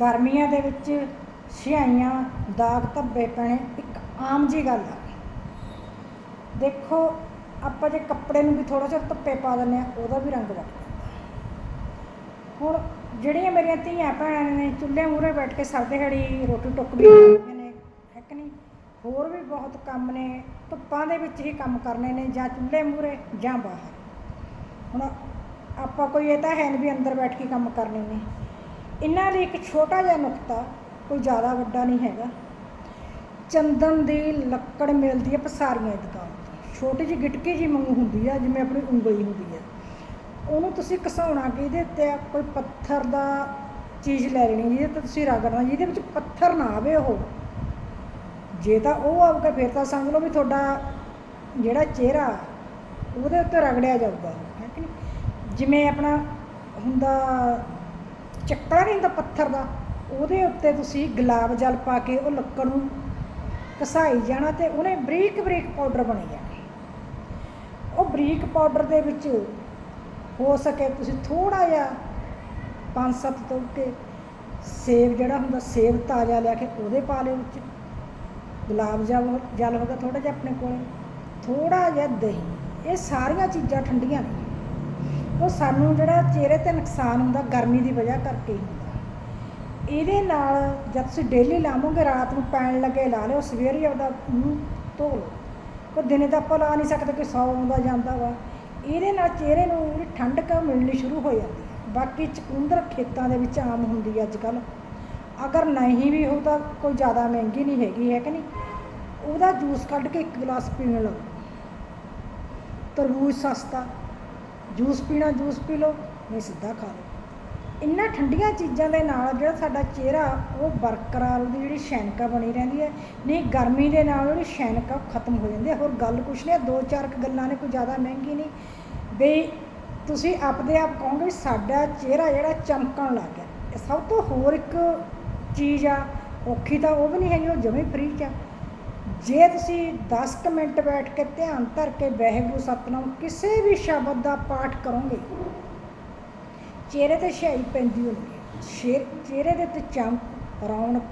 ਗਰਮੀਆਂ ਦੇ ਵਿੱਚ ਛਿਹਾਈਆਂ ਦਾਗ ਧੱਬੇ ਪੈਣੇ ਇੱਕ ਆਮ ਜੀ ਗੱਲ ਆ। ਦੇਖੋ, ਆਪਾਂ ਜੇ ਕੱਪੜੇ ਨੂੰ ਵੀ ਥੋੜਾ ਜਿਹਾ ਧੱਪੇ ਪਾ ਦਿੰਦੇ ਆ ਉਹਦਾ ਵੀ ਰੰਗ ਵੱਟ ਜਾਂਦਾ ਹੁਣ ਜਿਹੜੀਆਂ ਮੇਰੀਆਂ ਧੀਆਂ ਭੈਣਾਂ ਨੇ, ਚੁੱਲ੍ਹੇ ਮੂਹਰੇ ਬੈਠ ਕੇ ਸਰਦੇ ਹੜੀ ਰੋਟੀ ਟੁੱਕ ਵੀ ਖਾਂਦੀਆਂ ਨੇ, ਹੈ ਕਿ ਨਹੀਂ? ਹੋਰ ਵੀ ਬਹੁਤ ਕੰਮ ਨੇ, ਧੁੱਪਾਂ ਦੇ ਵਿੱਚ ਹੀ ਕੰਮ ਕਰਨੇ ਨੇ, ਜਾਂ ਚੁੱਲ੍ਹੇ ਮੂਹਰੇ ਜਾਂ ਬਾਹਰ। ਹੁਣ ਆਪਾਂ ਕੋਈ, ਇਹ ਤਾਂ ਹੈ ਨਹੀਂ ਵੀ ਅੰਦਰ ਬੈਠ ਕੇ ਕੰਮ ਕਰਨੇ ਨੇ। ਇਹਨਾਂ ਲਈ ਇੱਕ ਛੋਟਾ ਜਿਹਾ ਨੁਕਤਾ ਕੋਈ ਜ਼ਿਆਦਾ ਵੱਡਾ ਨਹੀਂ ਹੈਗਾ। ਚੰਦਨ ਦੀ ਲੱਕੜ ਮਿਲਦੀ ਹੈ ਪਸਾਰੀਆਂ ਦੀ ਦੁਕਾਨ ਤੋਂ। ਛੋਟੀ ਜਿਹੀ ਗਿਟਕੀ ਜੀ ਵਾਂਗੂ ਹੁੰਦੀ ਆ, ਜਿਵੇਂ ਆਪਣੀ ਉਂਗਲੀ ਹੁੰਦੀ ਆ। ਉਹਨੂੰ ਤੁਸੀਂ ਘਸਾਉਣਾ ਕਿ ਇਹਦੇ ਉੱਤੇ ਕੋਈ ਪੱਥਰ ਦਾ ਚੀਜ਼ ਲੈ ਲੈਣੀ, ਜਿਹਦੇ ਤੇ ਤੁਸੀਂ ਰਗੜਨਾ ਜਿਹਦੇ ਵਿੱਚ ਪੱਥਰ ਨਾ ਆਵੇ ਉਹ। ਜੇ ਤਾਂ ਉਹ ਆਊਗਾ, ਫਿਰ ਤਾਂ ਸਮਝ ਲਓ ਵੀ ਤੁਹਾਡਾ ਜਿਹੜਾ ਚਿਹਰਾ, ਉਹਦੇ ਉੱਤੇ ਰਗੜਿਆ ਜਾਊਗਾ। ਹੈ ਕਿ ਨਹੀਂ? ਜਿਵੇਂ ਆਪਣਾ ਹੁੰਦਾ ਚੱਕੜਾ ਨਹੀਂ ਹੁੰਦਾ ਪੱਥਰ ਦਾ। ਉਹਦੇ ਉੱਤੇ ਤੁਸੀਂ ਗੁਲਾਬ ਜਲ ਪਾ ਕੇ ਉਹ ਲੱਕੜ ਨੂੰ ਘਸਾਈ ਜਾਣਾ ਤੇ ਉਹਨੇ ਬਰੀਕ ਬਰੀਕ ਪਾਊਡਰ ਬਣੇ ਜਾਣੇ ਉਹ ਬਰੀਕ ਪਾਊਡਰ ਦੇ ਵਿੱਚ ਹੋ ਸਕੇ ਤੁਸੀਂ ਥੋੜਾ ਜਿਹਾ ਪੰਜ ਸੱਤ ਤੋਂ ਕੇ ਸੇਬ ਜਿਹੜਾ ਹੁੰਦਾ ਸੇਬ ਤਾਜ਼ਾ ਲਿਆ ਕੇ ਉਹਦੇ ਪਾ ਲਿਓ ਵਿੱਚ। ਗੁਲਾਬ ਜਲ ਜਲ ਹੋਗਾ ਥੋੜਾ ਜਿਹਾ ਆਪਣੇ ਕੋਲ। ਥੋੜਾ ਜਿਹਾ ਦਹੀਂ। ਇਹ ਸਾਰੀਆਂ ਚੀਜ਼ਾਂ ਠੰਡੀਆਂ ਨੇ। ਉਹ ਸਾਨੂੰ ਜਿਹੜਾ ਚਿਹਰੇ ਤੇ ਨੁਕਸਾਨ ਹੁੰਦਾ, ਗਰਮੀ ਦੀ ਵਜ੍ਹਾ ਕਰਕੇ ਹੁੰਦਾ। ਇਹਦੇ ਨਾਲ ਜਦ ਤੁਸੀਂ ਡੇਲੀ ਲਾਵੋਗੇ ਰਾਤ ਨੂੰ ਪੈਣ ਲੱਗੇ, ਲਾ ਲਿਓ, ਸਵੇਰੇ ਆਪਦਾ ਮੂੰਹ ਧੋ ਲਓ। ਕੋਈ ਦਿਨੇ ਤਾਂ ਆਪਾਂ ਲਾ ਨਹੀਂ ਸਕਦੇ ਕਿ ਸੌ ਆਉਂਦਾ, ਜਾਂਦਾ ਵਾ। ਇਹਦੇ ਨਾਲ ਚਿਹਰੇ ਨੂੰ ਜਿਹੜੀ ਠੰਡਕ ਮਿਲਣੀ ਸ਼ੁਰੂ ਹੋ ਜਾਂਦੀ ਹੈ। ਬਾਕੀ ਚਕੁੰਦਰ ਖੇਤਾਂ ਦੇ ਵਿੱਚ ਆਮ ਹੁੰਦੀ ਹੈ ਅੱਜ ਕੱਲ੍ਹ ਅਗਰ ਨਹੀਂ ਵੀ ਹੋ ਤਾਂ ਕੋਈ ਜ਼ਿਆਦਾ ਮਹਿੰਗੀ ਨਹੀਂ ਹੈਗੀ, ਹੈ ਕਿ ਨਹੀਂ? ਉਹਦਾ ਜੂਸ ਕੱਢ ਕੇ ਇੱਕ ਗਲਾਸ ਪੀਣ ਲਓ ਤਰਬੂਜ ਸਸਤਾ। ਜੂਸ ਪੀਣਾ ਜੂਸ ਪੀ ਲਓ ਨਹੀਂ ਸਿੱਧਾ ਖਾ ਲਓ। ਇੰਨਾ ਠੰਡੀਆਂ ਚੀਜ਼ਾਂ ਦੇ ਨਾਲ ਜਿਹੜਾ ਸਾਡਾ ਚਿਹਰਾ ਉਹ ਬਰਕਰਾਰ ਉਹਦੀ ਜਿਹੜੀ ਸ਼ੈਨਕਾ ਬਣੀ ਰਹਿੰਦੀ ਹੈ। ਨਹੀਂ ਗਰਮੀ ਦੇ ਨਾਲ ਉਹਦੀ ਸ਼ੈਨਕਾ ਖਤਮ ਹੋ ਜਾਂਦੀ ਹੈ। ਹੋਰ ਗੱਲ ਕੁਛ ਨਹੀਂ ਹੈ, ਦੋ ਚਾਰ ਕੁ ਗੱਲਾਂ ਨੇ ਕੋਈ ਜ਼ਿਆਦਾ ਮਹਿੰਗੀ ਨਹੀਂ। ਵੀ ਤੁਸੀਂ ਆਪਦੇ ਆਪ ਕਹੋਗੇ ਵੀ ਸਾਡਾ ਚਿਹਰਾ ਜਿਹੜਾ ਚਮਕਣ ਲੱਗ ਗਿਆ। ਇਹ ਸਭ ਤੋਂ ਹੋਰ ਇੱਕ ਚੀਜ਼ ਆ ਔਖੀ ਤਾਂ ਉਹ ਵੀ ਨਹੀਂ ਹੈਗੀ ਉਹ ਜਮੇ ਫ੍ਰੀ ਚ ਆ। ਜੇ ਤੁਸੀਂ 10 ਕੁ ਮਿੰਟ ਬੈਠ ਕੇ ਧਿਆਨ ਧਰ ਕੇ ਵਾਹਿਗੁਰੂ ਸਤਨਾਮ ਕਿਸੇ ਵੀ ਸ਼ਬਦ ਦਾ ਪਾਠ ਕਰੋਗੇ, ਚਿਹਰੇ ਤੇ ਛਾਈ ਪੈਂਦੀ ਹੁੰਦੀ ਹੈ ਸ਼ੇਰ, ਚਿਹਰੇ ਦੇ ਉੱਤੇ ਚਮਕ, ਰੌਣਕ,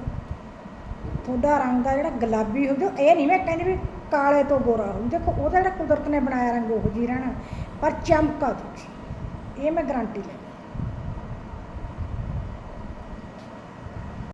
ਤੁਹਾਡਾ ਰੰਗ ਆ ਜਿਹੜਾ ਗੁਲਾਬੀ ਹੋ ਜਾਓ ਇਹ ਨਹੀਂ ਮੈਂ ਕਹਿੰਦੀ ਵੀ ਕਾਲੇ ਤੋਂ ਗੋਰਾ ਹੋ ਦੇਖੋ, ਉਹਦਾ ਜਿਹੜਾ ਕੁਦਰਤ ਨੇ ਬਣਾਇਆ ਰੰਗ ਉਹ ਜੀ ਰਹਿਣਾ, ਪਰ ਚਮਕਾ ਤੁਸੀਂ ਇਹ ਮੈਂ ਗਰੰਟੀ ਲੈ